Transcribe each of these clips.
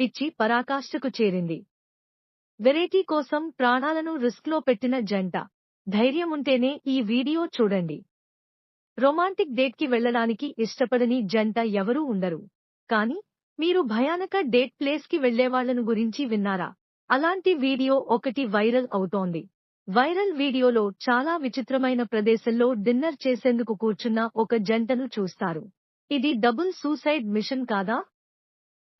ఇచ్చి పరాకాష్ఠకు చేరింది. వెరైటీ కోసం ప్రాణాలను రిస్క్లో పెట్టిన జంట. ధైర్యం ఉంటేనే ఈ వీడియో చూడండి. రొమాంటిక్ డేట్కి వెళ్ళడానికి ఇష్టపడని జంట ఎవరూ ఉండరు. కానీ మీరు భయానక డేట్ ప్లేస్కి వెళ్ళేవాళ్ళను గురించి విన్నారా? అలాంటి వీడియో ఒకటి వైరల్ అవుతోంది. వైరల్ వీడియోలో చాలా విచిత్రమైన ప్రదేశంలో డిన్నర్ చేసేందుకు కూర్చున్న ఒక జంటను చూస్తారు. ఇది డబుల్ సూసైడ్ మిషన్ కాదా?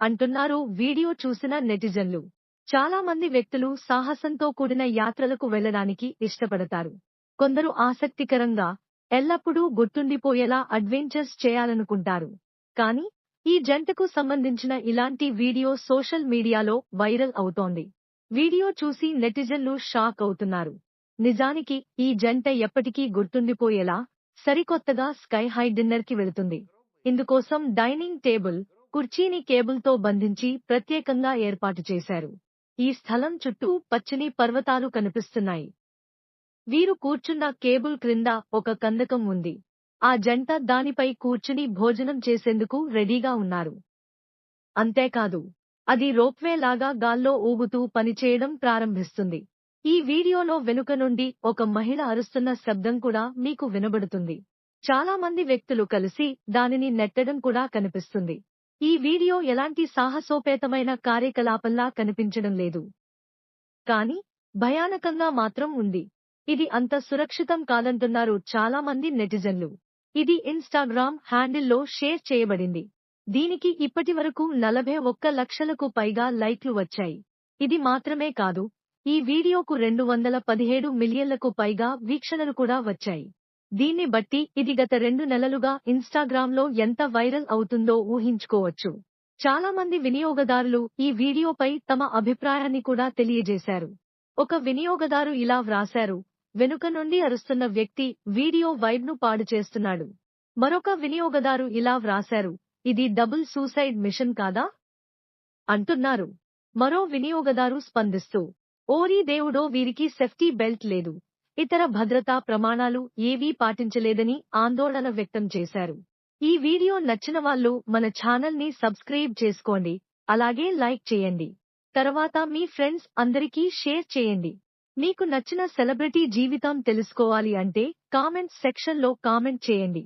అంటున్నారు. వీడియో చూసిన నెటిజన్లు చాలా మంది వ్యక్తులు సాహసంతో కూడిన యాత్రలకు వెళ్ళడానికి ఇష్టపడతారు. కొందరు ఆసక్తికరంగా ఎల్లప్పుడూ గుర్తుండిపోయేలా అడ్వెంచర్స్ చేయాలనుకుంటారు. కానీ ఈ జంటకు సంబంధించిన ఇలాంటి వీడియో సోషల్ మీడియాలో వైరల్ అవుతోంది. వీడియో చూసి నెటిజన్లు షాక్ అవుతున్నారు. నిజానికి ఈ జంట ఎప్పటికీ గుర్తుండిపోయేలా సరికొత్తగా స్కై హై డిన్నర్కి వెళుతుంది. ఇందుకోసం డైనింగ్ టేబుల్ కుర్చీని కేబుల్తో బంధించి ప్రత్యేకంగా ఏర్పాటు చేశారు. ఈ స్థలం చుట్టూ పచ్చని పర్వతాలు కనిపిస్తున్నాయి. వీరు కూర్చున్న కేబుల్ క్రింద ఒక కందకం ఉంది. ఆ జంట దానిపై కూర్చుని భోజనం చేసేందుకు రెడీగా ఉన్నారు. అంతేకాదు అది రోప్వే లాగా గాల్లో ఊగుతూ పనిచేయడం ప్రారంభిస్తుంది. ఈ వీడియోలో వెనుక నుండి ఒక మహిళ అరుస్తున్న శబ్దం కూడా మీకు వినబడుతుంది. చాలా మంది వ్యక్తులు కలిసి దానిని నెట్టడం కూడా కనిపిస్తుంది. ఈ వీడియో ఎలాంటి సాహసోపేతమైన కార్యకలాపంలా కనిపించడం లేదు. కానీ భయానకంగా మాత్రం ఉంది. ఇది అంత సురక్షితం కాదంటున్నారు చాలా మంది నెటిజన్లు. ఇది ఇన్స్టాగ్రామ్ హ్యాండిల్లో షేర్ చేయబడింది. దీనికి ఇప్పటివరకు నలభై ఒక్క లక్షలకు పైగా లైక్లు వచ్చాయి. ఇది మాత్రమే కాదు ఈ వీడియోకు రెండు వందల పదిహేడు మిలియన్లకు పైగా వీక్షణలు కూడా వచ్చాయి. దీన్ని బట్టి ఇది గత రెండు నెలలుగా ఇన్స్టాగ్రామ్లో ఎంత వైరల్ అవుతుందో ఊహించుకోవచ్చు. చాలా మంది వినియోగదారులు ఈ వీడియోపై తమ అభిప్రాయాన్ని కూడా తెలియజేశారు. ఒక వినియోగదారు ఇలా వ్రాశారు వెనుక నుండి అరుస్తున్న వ్యక్తి వీడియో వైబ్ను పాడు చేస్తున్నాడు. మరొక వినియోగదారు ఇలా వ్రాశారు ఇది డబుల్ సూసైడ్ మిషన్ కాదా? అంటున్నారు. మరో వినియోగదారు స్పందిస్తూ ఓరీ దేవుడో వీరికి సేఫ్టీ బెల్ట్ లేదు. ఇతర భద్రతా ప్రమాణాలు ఏవీ పాటించలేదని ఆందోళన వ్యక్తం చేశారు. ఈ వీడియో నచ్చిన వాళ్ళు మన ఛానల్ని సబ్స్క్రైబ్ చేసుకోండి అలాగే లైక్ చేయండి. తర్వాత మీ ఫ్రెండ్స్ అందరికీ షేర్ చేయండి. మీకు నచ్చిన సెలబ్రిటీ జీవితం తెలుసుకోవాలి అంటే కామెంట్స్ సెక్షన్లో కామెంట్ చేయండి.